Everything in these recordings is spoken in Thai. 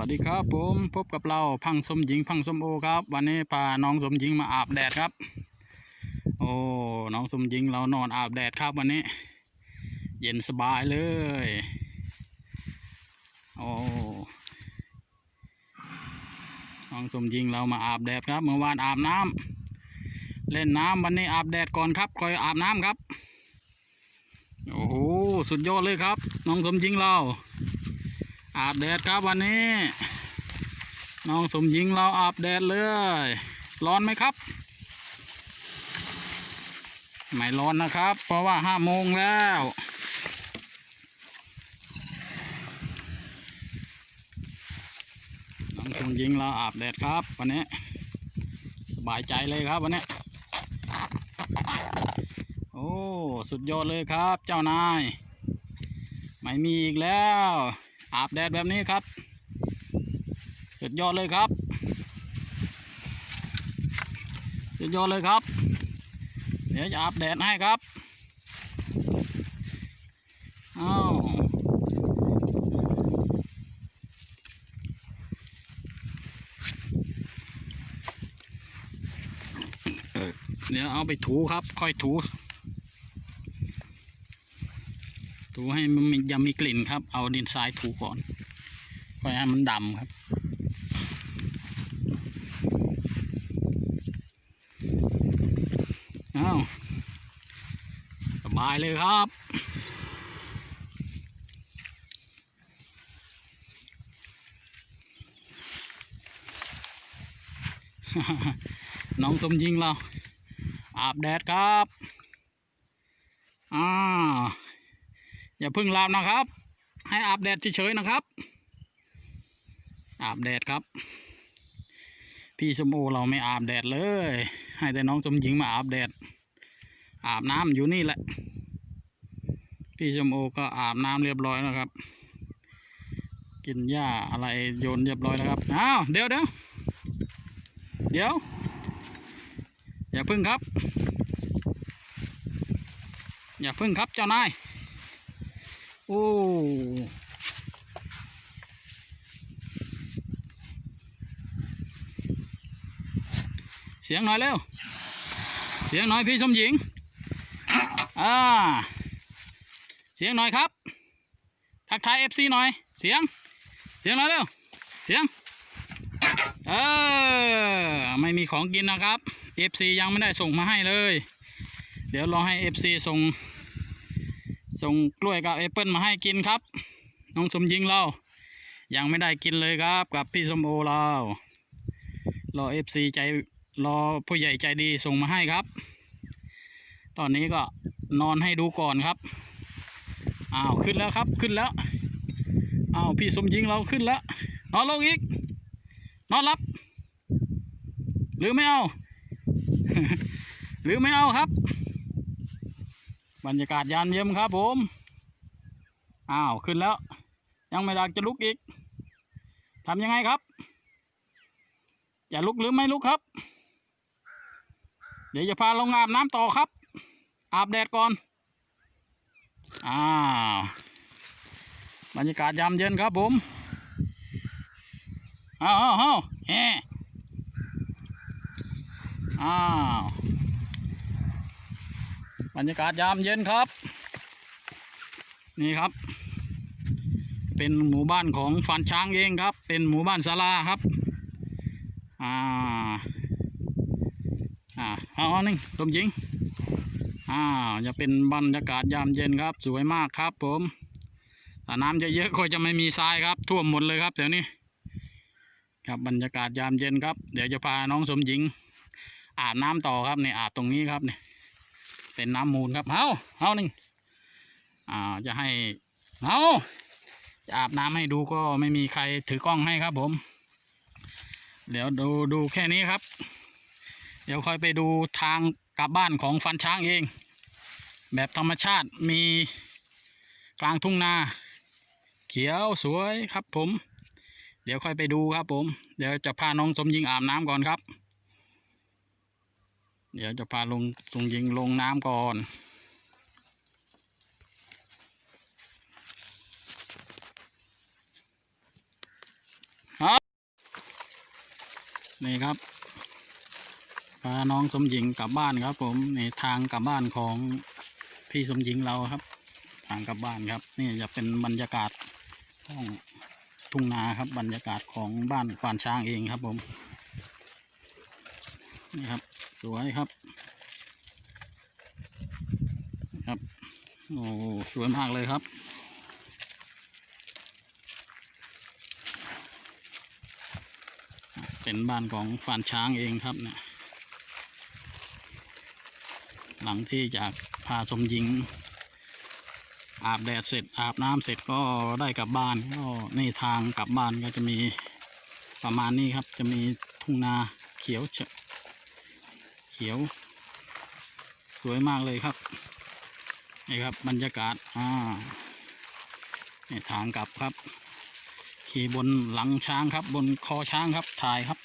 วัสดีครับผมพบกับเราพังสมหญิงพังสมโอครับ วันนี้พาน้องสมหญิงมาอาบแดดครับ โอ้น้องสมหญิงเรานอนอาบแดดครับวันนี้ เย็นสบายเลยโอ้น้องสมหญิงเรามาอาบแดดครับ เมื่อวานอาบน้ำเล่นน้ำวันนี้อาบแดดก่อนครับคอยอาบน้ำครับโอ้โหสุดยอดเลยครับ น้องสมหญิงเรา อาบแดดครับวันนี้ น้องสมหญิงเราอาบแดดเลย ร้อนไหมครับ ไม่ร้อนนะครับ เพราะว่าห้าโมงแล้วน้องสมหญิงเราอาบแดดครับ วันนี้ สบายใจเลยครับวันนี้ โอ้ สุดยอดเลยครับ เจ้านาย ไม่มีอีกแล้ว อาบแดดแบบนี้ครับสุดยอดเลยครับสุดยอดเลยครับ เดี๋ยวจะอาบแดดให้ครับอ้าวเดี๋ยวเอาไปถูครับ ค่อยถู ถูให้มันยังมีกลิ่นครับ เอาดินทรายถูก่อนค่อยให้มันดำครับ อ้าวสบายเลยครับน้องสมยิงเรา อาบแดดครับอ่า อย่าพึ่งลามนะครับ ให้อาบแดดเฉยๆนะครับ อาบแดดครับ พี่ชมโอเราไม่อาบแดดเลย ให้แต่น้องสมหญิงมาอาบแดด อาบน้ำอยู่นี่แหละ พี่ชมโอก็อาบน้ำเรียบร้อยแล้วครับ กินหญ้าอะไรโยนเรียบร้อยแล้วครับอ้าวเดี๋ยวเดี๋ยวเดี๋ยว อย่าพึ่งครับ อย่าพึ่งครับเจ้านาย โอ้เสียงหน่อยเร็ว เสียงหน่อยพี่สมหญิง อ่า เสียงหน่อยครับ ทักทายเอฟซีหน่อย เสียง เสียงหน่อยเร็ว เสียง เออ ไม่มีของกินนะครับเอฟซียังไม่ได้ส่งมาให้เลย เดี๋ยวรอให้เอฟซีส่ง ส่งกล้วยกับแอปเปิลมาให้กินครับ น้องสมยิงเรา ยังไม่ได้กินเลยครับ กับพี่สมโอเรารอเอฟซีใจรอผู้ใหญ่ใจดีส่งมาให้ครับ ตอนนี้ก็นอนให้ดูก่อนครับ อ้าวขึ้นแล้วครับขึ้นแล้ว อ้าวพี่สมยิงเราขึ้นแล้ว นอนลงอีก นอนรับ หรือไม่เอา หรือไม่เอาครับ บรรยากาศยามเย็นครับผม อ้าว ขึ้นแล้ว ยังไม่ดักจะลุกอีกทำยังไงครับ จะลุกหรือไม่ลุกครับ เดี๋ยวจะพาลงอาบน้ำต่อครับ อาบแดดก่อน อ้าว บรรยากาศยามเย็นครับผมอ้าวอ้าวอ้าวแฮ่อ้าว บรรยากาศยามเย็นครับ นี่ครับ เป็นหมู่บ้านของฟันช้างเองครับ เป็นหมู่บ้านศาลาครับ อ่า อ่าเอาหนึ่งสมหญิงอ่าจะเป็นบรรยากาศยามเย็นครับ สวยมากครับผมถ้าน้ำเยอะๆก็จะไม่มีทรายครับ ท่วมหมดเลยครับแถวนี้ ครับบรรยากาศยามเย็นครับ เดี๋ยวจะพาน้องสมหญิง อาบน้ำต่อครับเนี่ยอาบตรงนี้ครับเนี่ย เป็นน้ำมูลครับเอาเอาหนึ่งอ่าจะให้เอาจะอาบน้ำให้ดูก็ไม่มีใครถือกล้องให้ครับผม เดี๋ยวดูดูแค่นี้ครับ เดี๋ยวค่อยไปดูทางกลับบ้านของฟันช้างเอง แบบธรรมชาติมีกลางทุ่งนา เขียวสวยครับผม เดี๋ยวค่อยไปดูครับผม เดี๋ยวจะพาน้องสมยิงอาบน้ำก่อนครับ เดี๋ยวจะพาลงสมยิงลงน้ำก่อนนี่ครับพาน้องสมหญิงกลับบ้านครับ ผมนี่ทางกลับบ้านของพี่สมหญิงเราครับ ทางกลับบ้านครับ นี่จะเป็นบรรยากาศของทุ่งนาครับ บรรยากาศของบ้านควานช้างเองครับ ผมนี่ครับ สวยครับครับโอ้สวยมากเลยครับ เป็นบ้านของฟานช้างเองครับเนี่ยหลังที่จากพาสมหญิง อาบแดดเสร็จอาบน้ำเสร็จก็ได้กลับบ้านก็นี่ทางกลับบ้านก็จะมีประมาณนี้ครับ จะมีทุ่งนาเขียวเขียว สวยมากเลยครับ นี่ครับบรรยากาศ อ่านี่ทางกลับครับ ขี่บนหลังช้างครับ บนคอช้างครับถ่ายครับ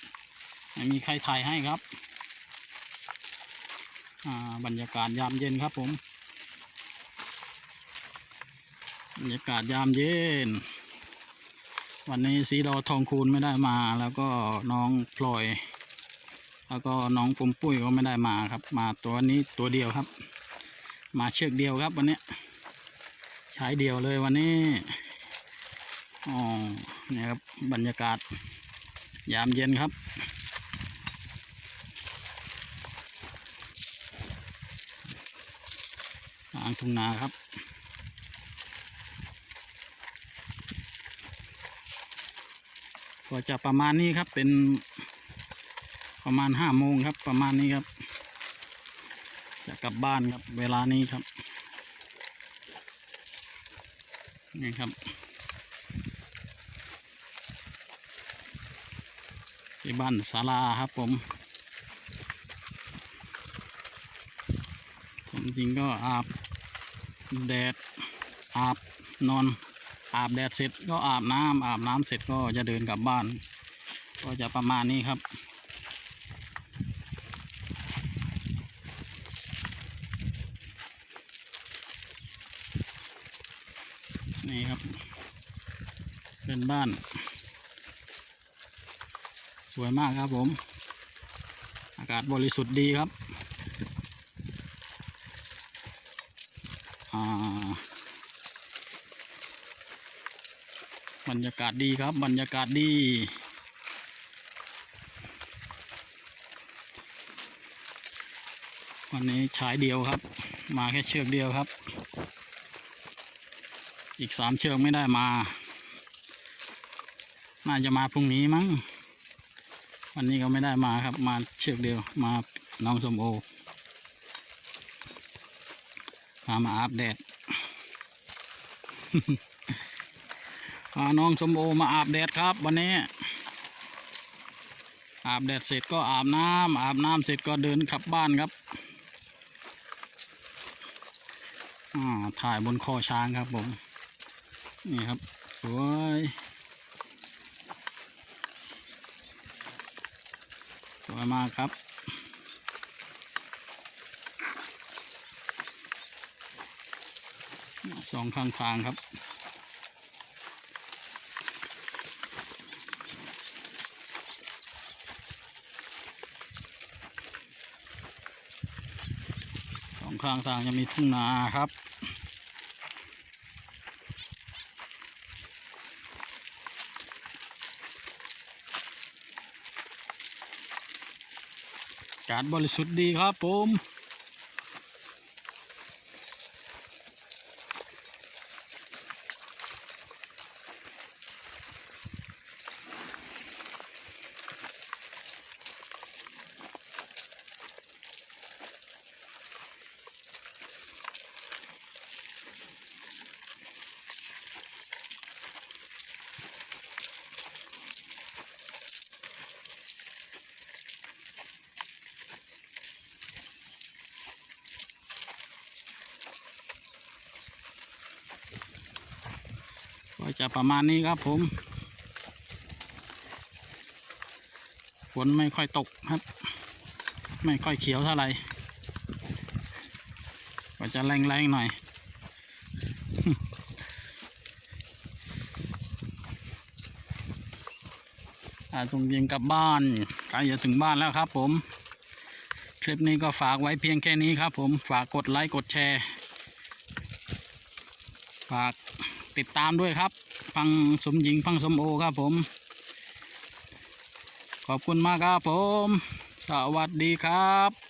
ไม่มีใครถ่ายให้ครับ อ่าบรรยากาศยามเย็นครับผมบรรยากาศยามเย็น วันนี้สีดอทองคูณไม่ได้มา แล้วก็น้องพลอย แล้วก็น้องปุมปุ้ยก็ไม่ได้มาครับ มาตัวนี้ตัวเดียวครับ มาเชือกเดียวครับวันนี้ ใช้เดียวเลยวันนี้อ๋อเนี่ยครับบรรยากาศ ยามเย็นครับทางทุ่งนาครับก็จะประมาณนี้ครับเป็น ประมาณห้าโมงครับ ประมาณนี้ครับ จะกลับบ้านครับ เวลานี้ครับ นี่ครับที่บ้านศาลาครับผมผมจริงก็อาบแดดอาบนอนอาบแดดเสร็จก็อาบน้ำอาบน้ำเสร็จก็จะเดินกลับบ้าน ก็จะประมาณนี้ครับ นี่ครับ เป็นบ้าน สวยมากครับผม อากาศบริสุทธิ์ดีครับบรรยากาศดีครับ บรรยากาศดีวันนี้ฉายเดียวครับ มาแค่เชือกเดียวครับ อีกสามเชือกไม่ได้มา น่าจะมาพรุ่งนี้มั้ง วันนี้ก็ไม่ได้มาครับ มาเชือกเดียว มาน้องสมโอพามาอาบแดดพาน้องสมโอมาอาบแดดครับ วันนี้ อาบแดดเสร็จก็อาบน้ำอาบน้ำเสร็จก็เดินขับบ้านครับอ่าถ่ายบนคอช้างครับผม นี่ครับสวย วยมากครับ สองข้างทางครับ สองข้างทางจะมีทุ่งนาครับาศบริสุทธิ์ดีครับผม ก็จะประมาณนี้ครับผม ฝนไม่ค่อยตกครับ ไม่ค่อยเขียวเท่าไหร่ ก็จะแรงๆหน่อย อาส่งยิงกลับบ้านใกล้จะถึงบ้านแล้วครับผม คลิปนี้ก็ฝากไว้เพียงแค่นี้ครับผม ฝากกดไลค์ กดแชร์ ฝาก ติดตามด้วยครับ ฟังสมหญิงฟังสมโอครับผม ขอบคุณมากครับผม สวัสดีครับ